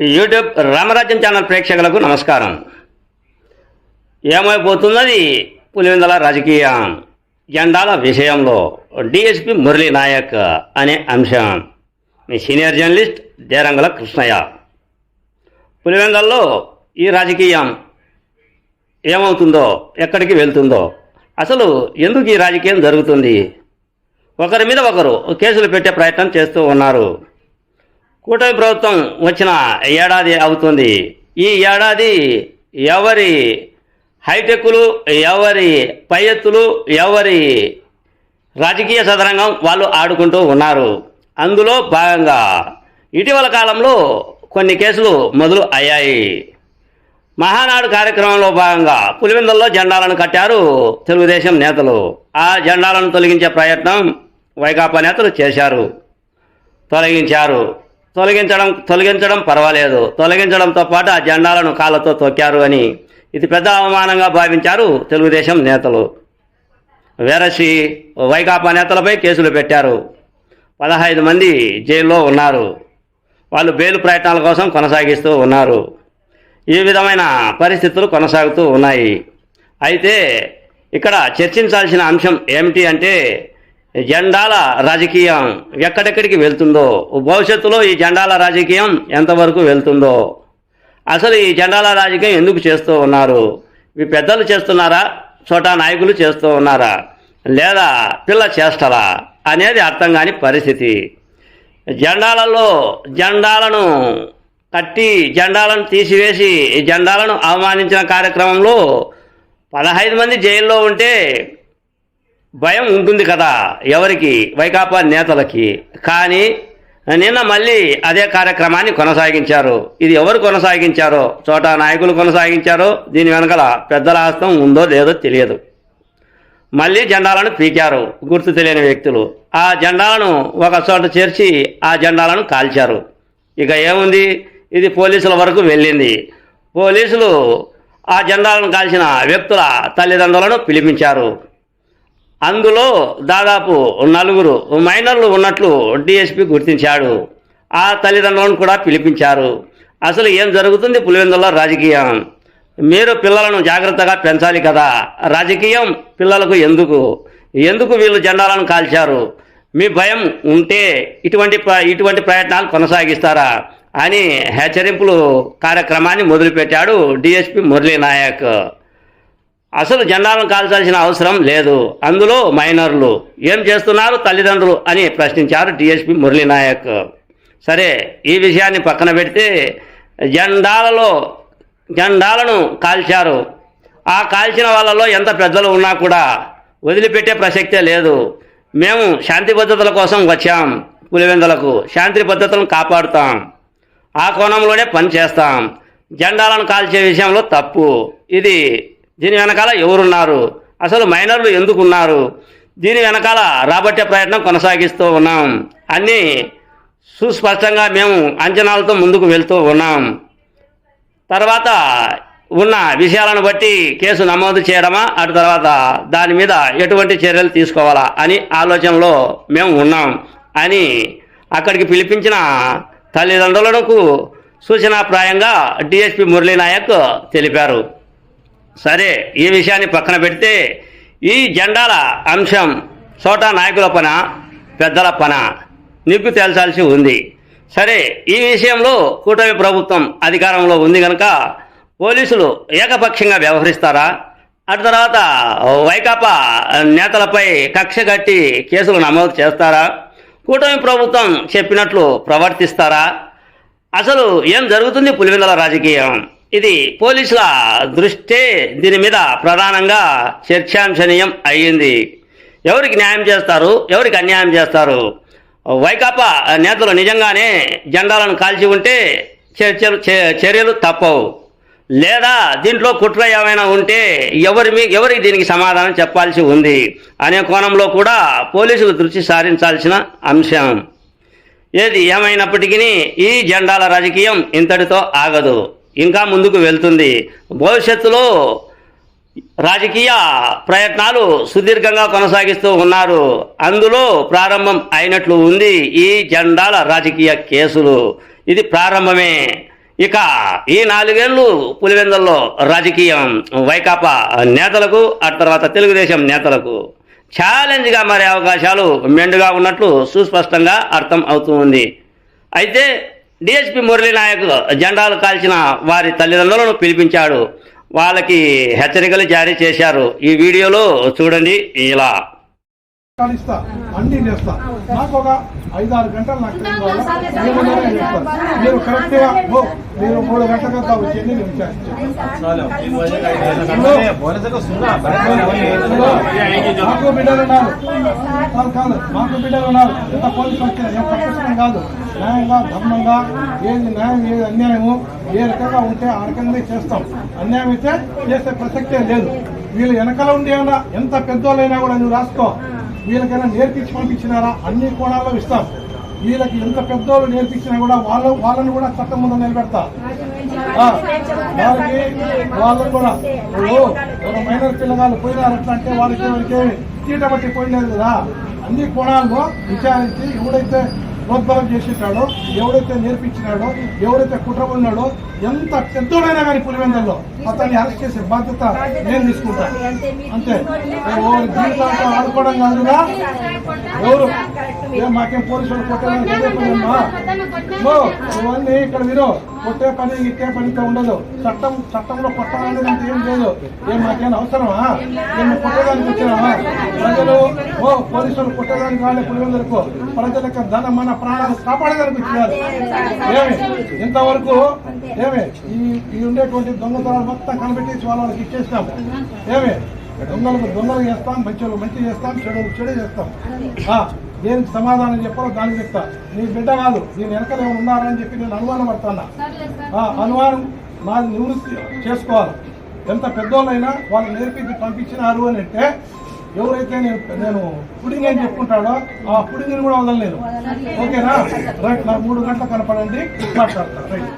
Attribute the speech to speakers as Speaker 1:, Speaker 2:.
Speaker 1: YouTube రామరాజ్యం channel ప్రేక్షకులకు నమస్కారం. ఏమైపోతున్నది? పులివెందల రాజకీయం జెండాల విషయంలో డిఎస్పి మురళీ నాయక్ అనే అంశం. మీ సీనియర్ జర్నలిస్ట్ దేరంగల కృష్ణయ్య. పులివెందల్లో ఈ రాజకీయం ఏమవుతుందో ఎక్కడికి వెళ్తుందో అసలు ఎందుకు ఈ రాజకీయం జరుగుతుంది? ఒకరి మీద ఒకరు కేసులు పెట్టే ప్రయత్నం చేస్తూ ఉన్నారు. కూటమి ప్రభుత్వం వచ్చిన ఏడాది అవుతుంది. ఈ ఏడాది ఎవరి హైటెక్లు ఎవరి పై ఎత్తులు ఎవరి రాజకీయ సదరంగం వాళ్ళు ఆడుకుంటూ ఉన్నారు. అందులో భాగంగా ఇటీవల కాలంలో కొన్ని కేసులు మొదలు అయ్యాయి. మహానాడు కార్యక్రమంలో భాగంగా పులివెందుల్లో జెండాలను కట్టారు తెలుగుదేశం నేతలు. ఆ జెండాలను తొలగించే ప్రయత్నం వైకాపా నేతలు చేశారు తొలగించారు. తొలగించడం తొలగించడం పర్వాలేదు. తొలగించడంతో పాటు ఆ జెండాలను కాళ్ళతో తొక్కారు అని ఇది పెద్ద అవమానంగా భావించారు తెలుగుదేశం నేతలు. వేరసి వైకాపా నేతలపై కేసులు పెట్టారు. పదహైదు మంది జైల్లో ఉన్నారు. వాళ్ళు బెయిల్ ప్రయత్నాల కోసం కొనసాగిస్తూ ఉన్నారు. ఈ విధమైన పరిస్థితులు కొనసాగుతూ ఉన్నాయి. అయితే ఇక్కడ చర్చించాల్సిన అంశం ఏమిటి అంటే జెండాల రాజకీయం ఎక్కడెక్కడికి వెళ్తుందో భవిష్యత్తులో ఈ జెండాల రాజకీయం ఎంతవరకు వెళ్తుందో. అసలు ఈ జెండాల రాజకీయం ఎందుకు చేస్తూ ఉన్నారు? మీ పెద్దలు చేస్తున్నారా? చోటా నాయకులు చేస్తూ ఉన్నారా? లేదా పిల్ల చేష్టలా? అనేది అర్థం కాని పరిస్థితి. జెండాలలో జెండాలను కట్టి జెండాలను తీసివేసి ఈ జెండాలను అవమానించిన కార్యక్రమంలో పదహైదు మంది జైల్లో ఉంటే భయం ఉంటుంది కదా ఎవరికి? వైకాపా నేతలకి. కానీ నిన్న మళ్ళీ అదే కార్యక్రమాన్ని కొనసాగించారు. ఇది ఎవరు కొనసాగించారో? చోటా నాయకులు కొనసాగించారో? దీని వెనకాల పెద్దల హస్తం ఉందో లేదో తెలియదు. మళ్ళీ జెండాలను పీకారు. గుర్తు తెలియని వ్యక్తులు. ఆ జెండాలను ఒక చోట చేర్చి ఆ జెండాలను కాల్చారు. ఇక ఏముంది? ఇది పోలీసుల వరకు వెళ్ళింది. పోలీసులు ఆ జెండాలను కాల్చిన వ్యక్తుల తల్లిదండ్రులను పిలిపించారు. అందులో దాదాపు నలుగురు మైనర్లు ఉన్నట్లు డిఎస్పి గుర్తించాడు. ఆ తల్లిదండ్రులను కూడా పిలిపించారు. అసలు ఏం జరుగుతుంది పులివెందుల్లో రాజకీయం? మీరు పిల్లలను జాగ్రత్తగా పెంచాలి కదా. రాజకీయం పిల్లలకు ఎందుకు? ఎందుకు వీళ్ళు జెండాలను కాల్చారు? మీ భయం ఉంటే ఇటువంటి ఇటువంటి ప్రయత్నాలు కొనసాగిస్తారా? అని హెచ్చరింపులు కార్యక్రమాన్ని మొదలుపెట్టాడు డిఎస్పి మురళీనాయక్. అసలు జెండాలను కాల్చాల్సిన అవసరం లేదు. అందులో మైనర్లు. ఏం చేస్తున్నారు? తల్లిదండ్రులు అని ప్రశ్నించారు డిఎస్పి మురళీనాయక్ సరే ఈ విషయాన్ని పక్కన పెడితే జెండాలలో జెండాలను కాల్చారు. ఆ కాల్చిన వాళ్ళలో ఎంత పెద్దలు ఉన్నా కూడా వదిలిపెట్టే ప్రసక్తే లేదు. మేము శాంతి భద్రతల కోసం వచ్చాం పులివెందులకు. శాంతి భద్రతలను కాపాడుతాం. ఆ కోణంలోనే పని చేస్తాం. జెండాలను కాల్చే విషయంలో తప్పు. ఇది దీని వెనకాల ఎవరున్నారు? అసలు మైనర్లు ఎందుకున్నారు? దీని వెనకాల రాబట్టే ప్రయత్నం కొనసాగిస్తూ ఉన్నాం. అన్నీ సుస్పష్టంగా మేము అంచనాలతో ముందుకు వెళ్తూ ఉన్నాం. తర్వాత ఉన్న విషయాలను బట్టి కేసు నమోదు చేయడమా? అటు తర్వాత దాని మీద ఎటువంటి చర్యలు తీసుకోవాలా అని ఆలోచనలో మేము ఉన్నాం అని అక్కడికి పిలిపించిన తల్లిదండ్రులకు సూచనాప్రాయంగా డిఎస్పి మురళీ నాయక్ తెలిపారు. సరే ఈ విషయాన్ని పక్కన పెడితే ఈ జెండాల అంశం చోటా నాయకుల పన పెద్దల పన నిగ్గు తేల్చాల్సి ఉంది. సరే ఈ విషయంలో కూటమి ప్రభుత్వం అధికారంలో ఉంది కనుక పోలీసులు ఏకపక్షంగా వ్యవహరిస్తారా? అటు తర్వాత వైకాపా నేతలపై కక్ష కట్టి కేసులు నమోదు చేస్తారా? కూటమి ప్రభుత్వం చెప్పినట్లు ప్రవర్తిస్తారా? అసలు ఏం జరుగుతుంది పులివెందుల రాజకీయం? ఇది పోలీసుల దృష్టే దీని మీద ప్రధానంగా చర్చాంశనీయం అయ్యింది. ఎవరికి న్యాయం చేస్తారు? ఎవరికి అన్యాయం చేస్తారు? వైకాపా నేతలు నిజంగానే జెండాలను కాల్చి ఉంటే చర్చలు చే- చర్యలు తప్పవు. లేదా దీంట్లో కుట్ర ఏమైనా ఉంటే ఎవరి మీ ఎవరికి దీనికి సమాధానం చెప్పాల్సి ఉంది అనే కోణంలో కూడా పోలీసులు దృష్టి సారించాల్సిన అంశం. ఏది ఏమైనప్పటికీ ఈ జెండాల రాజకీయం ఇంతటితో ఆగదు. ఇంకా ముందుకు వెళ్తుంది. భవిష్యత్తులో రాజకీయ ప్రయత్నాలు సుదీర్ఘంగా కొనసాగిస్తూ ఉన్నారు. అందులో ప్రారంభం అయినట్లు ఉంది ఈ జెండాల రాజకీయ కేసులు. ఇది ప్రారంభమే. ఇక ఈ నాలుగేళ్ళు పులివెందల్లో రాజకీయం. వైకాపా నేతలకు ఆ తర్వాత తెలుగుదేశం నేతలకు ఛాలెంజ్గా మారే అవకాశాలు మెండుగా ఉన్నట్లు సుస్పష్టంగా అర్థం అవుతూ ఉంది. అయితే డిఎస్పి మురళీ నాయక్ జెండాలు కాల్చిన వారి తల్లిదండ్రులను పిలిపించాడు. వాళ్ళకి హెచ్చరికలు జారీ చేశారు. ఈ వీడియోలో చూడండి ఇలా.
Speaker 2: ఇస్తా అన్ని చేస్తా నాకు ఒక ఐదు ఆరు గంటలు నాకు. మీరు కరెక్ట్గా ఓ, మీరు మూడు గంటల కదా వచ్చేది నేను. మాకు బిడ్డలు ఉన్నారు. కాదు కాదు మాకు బిడ్డలు ఉన్నారు. ఎంత పోలీసులు వచ్చినా ఏం పట్టించడం కాదు. న్యాయంగా ధర్మంగా ఏది న్యాయం ఏది అన్యాయము ఏ రకంగా ఉంటే ఆ రకంగా చేస్తాం. అన్యాయం అయితే చేసే ప్రసక్తే లేదు. వీళ్ళు వెనకాల ఉండి ఏమన్నా ఎంత పెద్దోళ్ళైనా కూడా నువ్వు రాసుకో. వీళ్ళకైనా నేర్పించి పంపించినారా? అన్ని కోణాల్లో ఇస్తాం. వీళ్ళకి ఎంత పెద్దోళ్ళు నేర్పించినా కూడా వాళ్ళు వాళ్ళని కూడా చట్టం ముందు నిలబెడతా. వాళ్ళకి వాళ్ళకు కూడా. ఒక మైనర్ పిల్లగాళ్ళు పోయినారు ఎట్లా అంటే వాళ్ళకి ఎవరికి చీట పట్టి పోయినారు కదా. అన్ని కోణాల్లో విచారించి ఎవడైతే ప్రోద్బలం చేసేటాడో ఎవడైతే నేర్పించినాడో ఎవడైతే కుట్ర ఉన్నాడో ఎంత పెద్దోడైనా కానీ పులివెందల్లో. అతన్ని అరెస్ట్ చేసే బాధ్యత నేను తీసుకుంటాను. అంతే. జీవితాలతో ఆడుకోవడం కాదుగా ఎవరు ఏం మాకేం పోలీసులు కొట్టాలని ఓ, ఇవన్నీ ఇక్కడ మీరు కొట్టే పని ఇట్టే పనితో ఉండదు. చట్టం చట్టంలో కొట్టాలనేది ఏం లేదు. ఏం మాకేం అవసరమా? మేము కొట్టడానికి వచ్చినామా ప్రజలు ఓ పోలీసులు కొట్టడానికి రాలే పులివెందులకు. ప్రజల యొక్క ధన మన ప్రాణాలు కాపాడడానికి వచ్చినారు ఏమి? ఇంతవరకు ఏమి? ఈ ఈ ఉండేటువంటి దొంగతనాలు మొత్తం కనిపెట్టేసి వాళ్ళ వాళ్ళకి ఇచ్చేస్తాం. ఏమే? దొంగలకు దొంగలు చేస్తాం మంచి మంచి చేస్తాం చెడు చెడు చేస్తాం. దేనికి సమాధానం చెప్పాలో దానికి చెప్తా. నీ బిడ్డ కాదు నేను వెనకలే ఉన్నారని చెప్పి నేను అనుమానం పడతాను? ఆ అనుమానం నా నివృత్తి చేసుకోవాలి. ఎంత పెద్దోళ్ళైనా వాళ్ళు నేర్పించి పంపించినారు అని అంటే ఎవరైతే నేను నేను పుడింగ్ అని చెప్పుకుంటాడో ఆ పుడింగ్ని కూడా వదలలేదు ఓకేనా? రైట్ నాకు మూడు గంటలు కనపడండి. మాట్లాడతాను. రైట్.